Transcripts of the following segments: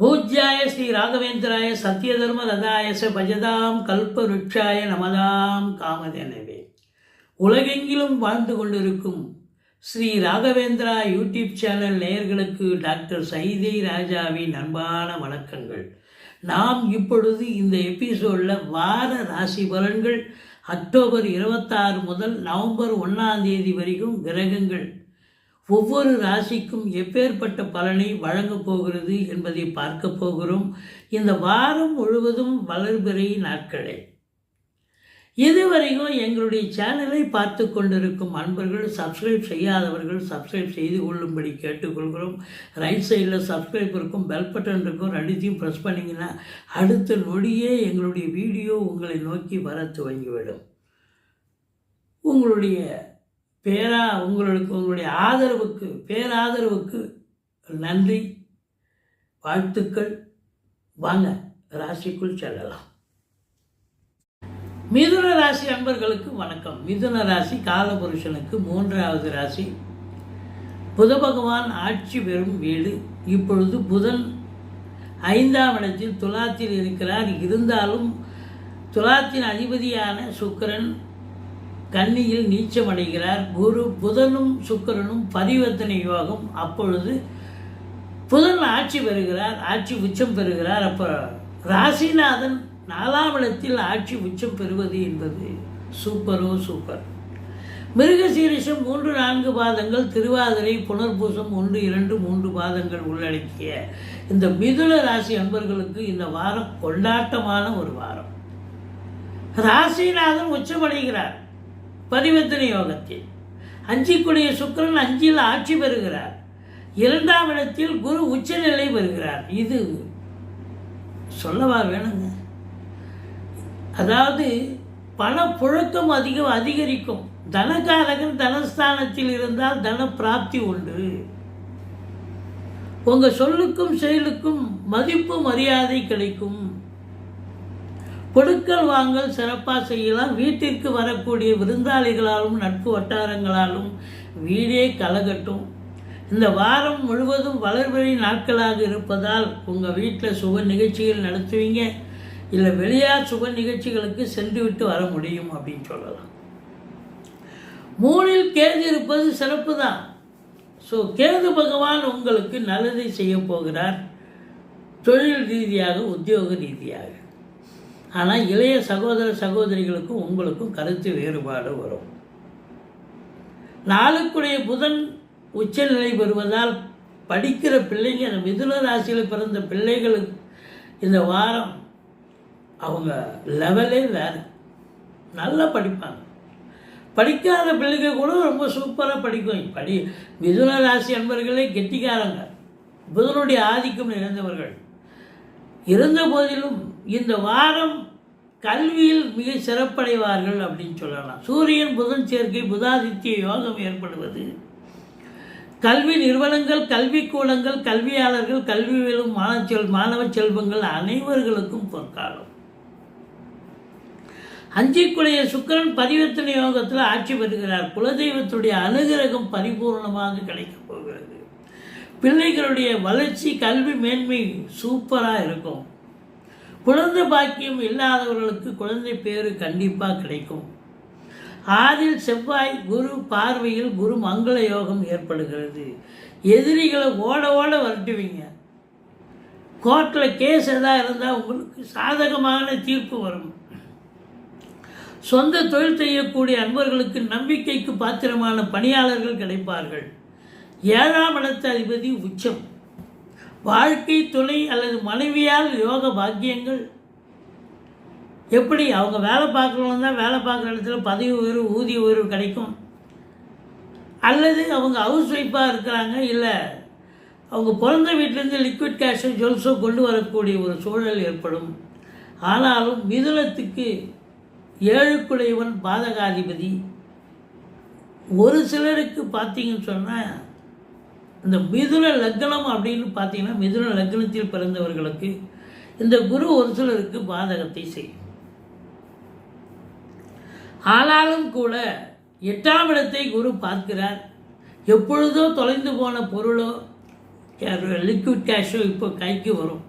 பூஜ்யாய ஸ்ரீ ராகவேந்திராய சத்யதர்ம ரதாயச பஜதாம் கல்பருட்சாய நமதாம் காமதேனவே. உலகெங்கிலும் வாழ்ந்து கொண்டிருக்கும் ஸ்ரீ ராகவேந்திரா யூடியூப் சேனல் நேயர்களுக்கு டாக்டர் சைதை ராஜாவின் அன்பான வணக்கங்கள். நாம் இப்பொழுது இந்த எபிசோடில் வார ராசி பலன்கள் அக்டோபர் இருபத்தாறு முதல் நவம்பர் ஒன்றாம் தேதி வரைக்கும் கிரகங்கள் ஒவ்வொரு ராசிக்கும் எப்பேற்பட்ட பலனை வழங்கப் போகிறது என்பதை பார்க்க போகிறோம். இந்த வாரம் முழுவதும் வளர்பிறை நாட்களே. இதுவரைக்கும் எங்களுடைய சேனலை பார்த்து கொண்டிருக்கும் அன்பர்கள் சப்ஸ்கிரைப் செய்யாதவர்கள் சப்ஸ்கிரைப் செய்து கொள்ளும்படி கேட்டுக்கொள்கிறோம். ரைட் சைடில் சப்ஸ்கிரைப் இருக்கும் பெல் பட்டன் இருக்கும் ரெண்டுத்தையும் ப்ரெஸ் பண்ணிங்கன்னா அடுத்த நொடியே எங்களுடைய வீடியோ உங்களை நோக்கி வர துவங்கிவிடும். உங்களுடைய பேரா உங்களுக்கு உங்களுடைய ஆதரவுக்கு பேராதரவுக்கு நன்றி வாழ்த்துக்கள். வாங்க ராசிக்குள் செல்லலாம். மிதுன ராசி அன்பர்களுக்கு வணக்கம். மிதுன ராசி காலபுருஷனுக்கு மூன்றாவது ராசி. புத பகவான் ஆட்சி பெறும் வீடு. இப்பொழுது புதன் ஐந்தாம் இடத்தில் துலாத்தில் இருக்கிறார். இருந்தாலும் துலாத்தின் அதிபதியான சுக்கிரன் கன்னியில் நீச்சமடைகிறார். குரு புதனும் சுக்கரனும் பரிவர்த்தனை யோகம் அப்பொழுது புதன் ஆட்சி பெறுகிறார் ஆட்சி உச்சம் பெறுகிறார். அப்போ ராசிநாதன் நாலாம் இடத்தில் ஆட்சி உச்சம் பெறுவது என்பது சூப்பரோ சூப்பர். மிருகசீரிஷம் மூன்று நான்கு பாதங்கள் திருவாதிரை புனர்பூசம் ஒன்று இரண்டு மூன்று பாதங்கள் உள்ளடக்கிய இந்த மிதுன ராசி அன்பர்களுக்கு இந்த வாரம் கொண்டாட்டமான ஒரு வாரம். ராசிநாதன் உச்சமடைகிறார். பரிவர்த்தனை யோகத்தில். அஞ்சிக்குடைய சுக்கரன் அஞ்சில் ஆட்சி பெறுகிறார். இரண்டாம் இடத்தில் குரு உச்சநிலை பெறுகிறார். இது சொல்லவா வேணுங்க? அதாவது பணப்புழக்கம் அதிகம் அதிகரிக்கும். தனகாரகன் தனஸ்தானத்தில் இருந்தால் தன பிராப்தி உண்டு. உங்கள் சொல்லுக்கும் செயலுக்கும் மதிப்பு மரியாதை கிடைக்கும். கொடுக்கல் வாங்கல் சிறப்பாக செய்யலாம். வீட்டிற்கு வரக்கூடிய விருந்தாளிகளாலும் நட்பு வட்டாரங்களாலும் வீடே கலகட்டும். இந்த வாரம் முழுவதும் வளர்வழி நாட்களாக இருப்பதால் உங்கள் வீட்டில் சுப நிகழ்ச்சிகள் நடத்துவீங்க. இல்லை வெளியார் சுப நிகழ்ச்சிகளுக்கு சென்று விட்டு வர முடியும் அப்படின்னு சொல்லலாம். மூணில் கேது இருப்பது சிறப்பு தான் ஸோ கேது பகவான் உங்களுக்கு நல்லதை செய்ய போகிறார். தொழில் ரீதியாக உத்தியோக ரீதியாக. ஆனால் இளைய சகோதர சகோதரிகளுக்கும் உங்களுக்கும் கருத்து வேறுபாடு வரும். நாளுக்குடைய புதன் உச்சநிலை பெறுவதால் படிக்கிற பிள்ளைங்க அந்த மிதுன ராசியில் பிறந்த பிள்ளைகளுக்கு இந்த வாரம் அவங்க லெவலே வேறு. நல்லா படிப்பாங்க. படிக்காத பிள்ளைங்க கூட ரொம்ப சூப்பராக படிக்கும். படி மிதுன ராசி அன்பர்களே கெட்டிக்காரங்க. புதனுடைய ஆதிக்கம் நிறைந்தவர்கள். இருந்த போதிலும் இந்த வாரம் கல்வியில் மிக சிறப்படைவார்கள் அப்படின்னு சொல்லலாம். சூரியன் புதன் சேர்க்கை புதாதித்ய யோகம் ஏற்படுவது. கல்வி நிறுவனங்கள் கல்விக்கூடங்கள் கல்வியாளர்கள் கல்வி வேலும் மாணவ மாணவ செல்வங்கள் அனைவர்களுக்கும் பொற்காலம். அஞ்சிக்குடைய சுக்கரன் பரிவர்த்தனை யோகத்தில் ஆட்சி பெறுகிறார். குலதெய்வத்துடைய அனுகிரகம் பரிபூர்ணமாக கிடைக்கப் போகிறது. பிள்ளைகளுடைய வளர்ச்சி கல்வி மேன்மை சூப்பராக இருக்கும். குழந்தை பாக்கியம் இல்லாதவர்களுக்கு குழந்தை பேரு கண்டிப்பாக கிடைக்கும். ஆதில் செவ்வாய் குரு பார்வையில் குரு மங்கள யோகம் ஏற்படுகிறது. எதிரிகளை ஓட ஓட வரட்டுவீங்க. கோர்ட்டில் கேஸ் எதாக இருந்தால் உங்களுக்கு சாதகமான தீர்ப்பு வரும். சொந்த தொழில் செய்யக்கூடிய அன்பர்களுக்கு நம்பிக்கைக்கு பாத்திரமான பணியாளர்கள் கிடைப்பார்கள். ஏழாம் இடத்து அதிபதி உச்சம். வாழ்க்கை துணை அல்லது மனைவியால் யோக பாக்கியங்கள். எப்படி? அவங்க வேலை பார்க்குறவங்க தான் வேலை பார்க்குற இடத்துல பதவி உயர்வு ஊதிய உயர்வு கிடைக்கும். அல்லது அவங்க ஹவுஸ் ஒய்ஃபாக இருக்கிறாங்க இல்லை அவங்க பிறந்த வீட்டிலேருந்து லிக்விட் கேஷோ ஜுவல்ஸோ கொண்டு வரக்கூடிய ஒரு சூழல் ஏற்படும். ஆனாலும் மிதுனத்துக்கு ஏழுக்குடையவன் பாதகாதிபதி. ஒரு சிலருக்கு பார்த்தீங்கன்னு சொன்னால் இந்த மிதுன லக்னம் அப்படின்னு பார்த்தீங்கன்னா மிதுன லக்னத்தில் பிறந்தவர்களுக்கு இந்த குரு ஒரு சிலருக்கு பாதகத்தை செய்யும். ஆனாலும் கூட எட்டாம் இடத்தை குரு பார்க்கிறார். எப்பொழுதோ தொலைந்து போன பொருளோ லிக்விட் கேஷோ இப்போ கைக்கு வரும்.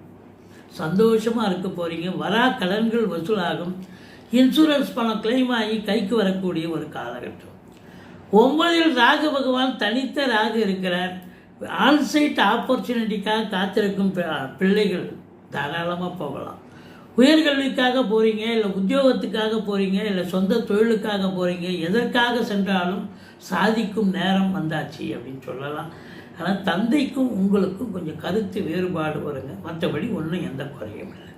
சந்தோஷமாக இருக்க போகிறீங்க வரா கடன்கள் வசூலாகும். இன்சூரன்ஸ் பணம் கிளைம் ஆகி கைக்கு வரக்கூடிய ஒரு காலகட்டம். ஒன்பதில் ராகு பகவான் தனித்த ராகு இருக்கிறார். ஆன்சைட் ஆப்பர்ச்சுனிட்டிக்காக காத்திருக்கும் பி- பிள்ளைகள் தாராளமாக போகலாம். உயர்கல்விக்காக போகிறீங்க இல்லை உத்தியோகத்துக்காக போகிறீங்க இல்லை சொந்த தொழிலுக்காக போகிறீங்க எதற்காக சென்றாலும் சாதிக்கும் நேரம் வந்தாச்சு அப்படின்னு சொல்லலாம். ஆனால் தந்தைக்கும் உங்களுக்கும் கொஞ்சம் கருத்து வேறுபாடு வருங்க. மற்றபடி ஒன்றும் எந்த குறையும் இல்லை.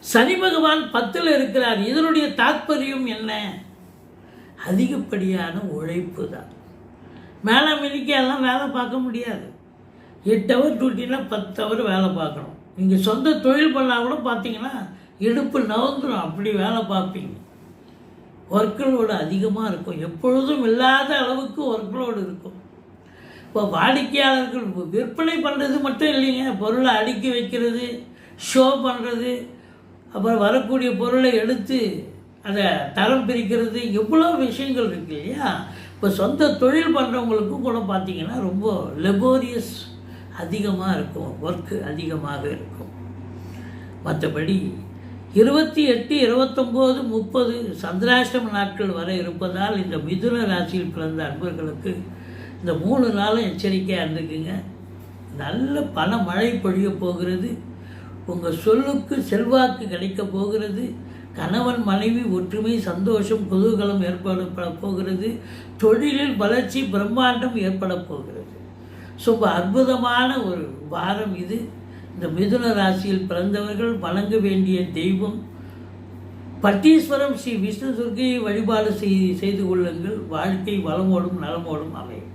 சனி பகவான் பத்தில் இருக்கிறார். இதனுடைய தாற்பயம் என்ன? அதிகப்படியான உழைப்பு தான். மேலே மினிக்கெல்லாம் வேலை பார்க்க முடியாது. எட்டு ஹவர் டியூட்டினா பத்து ஹவர் வேலை பார்க்கணும். நீங்கள் சொந்த தொழில் பண்ணால் கூட பார்த்தீங்கன்னா இடுப்பு நவந்துடும் அப்படி வேலை பார்ப்பீங்க. ஒர்க்லோடு அதிகமாக இருக்கும். எப்பொழுதும் இல்லாத அளவுக்கு ஒர்க்லோடு இருக்கும். இப்போ வாடிக்கையாளர்கள் விற்பனை பண்ணுறது மட்டும் இல்லைங்க. பொருளை அடுக்கி வைக்கிறது ஷோ பண்ணுறது அப்புறம் வரக்கூடிய பொருளை எடுத்து அதை தரம் பிரிக்கிறது எவ்வளோ விஷயங்கள் இருக்கு இல்லையா? இப்போ சொந்த தொழில் பண்ணுறவங்களுக்கும் கூட பார்த்தீங்கன்னா ரொம்ப லெபோரியஸ் அதிகமாக இருக்கும் ஒர்க்கு அதிகமாக இருக்கும். மற்றபடி இருபத்தி எட்டு இருபத்தொம்போது முப்பது சந்திராஷ்டம நாட்கள் வரை இருப்பதால் இந்த மிதுன ராசியில் பிறந்த அன்பர்களுக்கு இந்த மூணு நாளும் எச்சரிக்கையாக இருந்துக்குங்க. நல்ல பண மழை பொழிய போகிறது. உங்கள் சொல்லுக்கு செல்வாக்கு கிடைக்க போகிறது. கணவன் மனைவி ஒற்றுமை சந்தோஷம் குதூகலம் ஏற்பட போகிறது. தொழிலில் வளர்ச்சி பிரம்மாண்டம் ஏற்பட போகிறது. ரொம்ப அற்புதமான ஒரு வாரம் இது. இந்த மிதுன ராசியில் பிறந்தவர்கள் வழங்க வேண்டிய தெய்வம். பட்டீஸ்வரம் ஸ்ரீ விஷ்ணு துர்க்கையை வழிபாடு செய் செய்து கொள்ளுங்கள். வாழ்க்கை வளமோடும் நலமோடும் அமையும்.